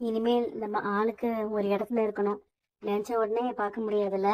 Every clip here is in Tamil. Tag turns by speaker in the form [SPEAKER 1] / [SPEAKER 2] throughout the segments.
[SPEAKER 1] இனிமேல் நம்ம ஆளுக்கு ஒரு இடத்துல இருக்கணும். நினச்ச உடனே பார்க்க முடியாதுல்ல?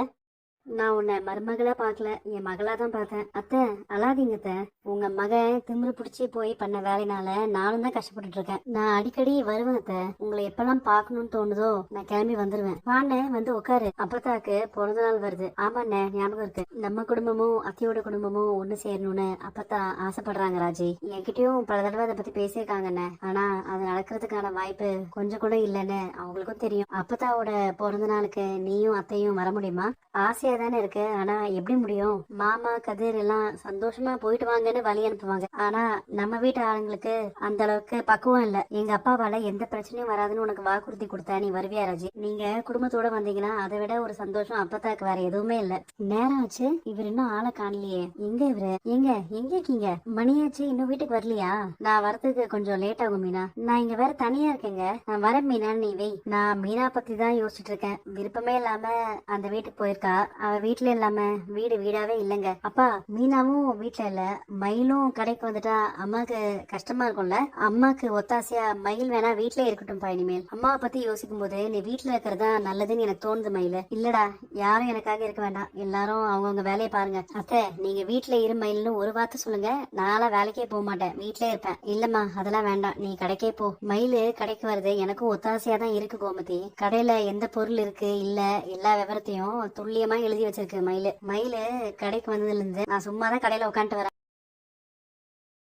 [SPEAKER 1] நான் உன்னை மருமகளாக பார்க்கல. என் மகளாக தான் பார்த்தேன். அத்தை அழாதீங்க அத்தை. உங்கள் மகன் திமிரு பிடிச்சி போய் பண்ண வேலைனால நானும் தான் கஷ்டப்பட்டுட்டு இருக்கேன். நான் அடிக்கடி வருவேன் அத்தை. உங்களை எப்பெல்லாம் பார்க்கணும்னு தோணுதோ நான் கிளம்பி வந்துடுவேன் வாண்ணே வந்து உட்காரு அப்பத்தாக்கு பிறந்த நாள் வருது. ஆமாண்ணே ஞாபகம் இருக்கு. நம்ம குடும்பமும் அத்தையோட குடும்பமும் ஒன்று சேரணும்னு அப்பத்தா ஆசைப்படுறாங்க ராஜி. என்கிட்டயும் பல தடவை அதை பற்றி பேசியிருக்காங்கண்ணே. ஆனால் அதை நடக்கிறதுக்கான வாய்ப்பு கொஞ்சம் கூட இல்லைன்னு அவங்களுக்கும் தெரியும். அப்பத்தாவோட பிறந்த நாளுக்கு நீயும் அத்தையும் வர முடியுமா? ஆசையா தானே இருக்கு. ஆனா எப்படி முடியும்? மாமா கதிர் எல்லாம் சந்தோஷமா போயிட்டு வாங்கன்னு வழி அனுப்புவாங்க. ஆனா நம்ம வீட்டு ஆளுங்களுக்கு அந்த அளவுக்கு பக்குவம் இல்ல. எங்க அப்பாவால எந்த பிரச்சனையும் வராதுன்னு உனக்கு வாக்குறுதி கொடுத்தா நீ வருவியா ராஜி? நீங்க குடும்பத்தோட வந்தீங்கன்னா அதை விட ஒரு சந்தோஷம் அப்பத்தாக்கு வேற எதுவுமே இல்ல. நேரம் ஆச்சு. இவர் இன்னும் ஆளை காணலையே. எங்க இவரு? எங்க? எங்க இருக்கீங்க? மணியாச்சு இன்னும் வீட்டுக்கு வரலையா? நான் வரதுக்கு கொஞ்சம் லேட் ஆகும் மீனா. நான் இங்க வேற தனியா இருக்கேங்க. நான் வர மீனா நீ வை. நான் மீனா பத்தி தான் யோசிச்சுட்டு இருக்கேன் விருப்பமே இல்லாம அந்த வீட்டுக்கு போயிருக்கா. அவ வீட்டுல இல்லாம வீடு வீடாவே இல்லைங்க. அப்பா மீனாவும் வீட்டுல இல்ல. மயிலும் கடைக்கு வந்துட்டா அம்மாக்கு கஷ்டமா இருக்கும்ல. அம்மாக்கு ஒத்தாசையா மயில் வேணா வீட்லயே இருக்கட்டும்பா இனிமேல். அம்மாவை பத்தி யோசிக்கும் போது நீ வீட்டுல இருக்கிறதா நல்லதுன்னு எனக்கு தோணுது மயில். இல்லடா யாரும் எனக்காக இருக்க வேண்டாம். எல்லாரும் அவங்கவுங்க வேலையை பாருங்க. அத்தை நீங்க வீட்டுல இரு மயில்னு ஒரு வார்த்தை சொல்லுங்க. நாளா வேலைக்கே போக மாட்டேன். வீட்லயே இருப்பேன். இல்லம்மா அதெல்லாம் வேண்டாம். நீ கடைக்கே போ. மயில் கடைக்கு வருது. எனக்கும் ஒத்தாசையா தான் இருக்கு கோமதி. கடையில எந்த பொருள் இருக்கு இல்ல எல்லா விவரத்தையும் துல்லியமா எழுதி வச்சிருக்கு மயிலு. மயிலு கடைக்கு வந்ததுல இருந்து நான் சும்மா தான் கடையில உட்காந்துட்டு வரேன்.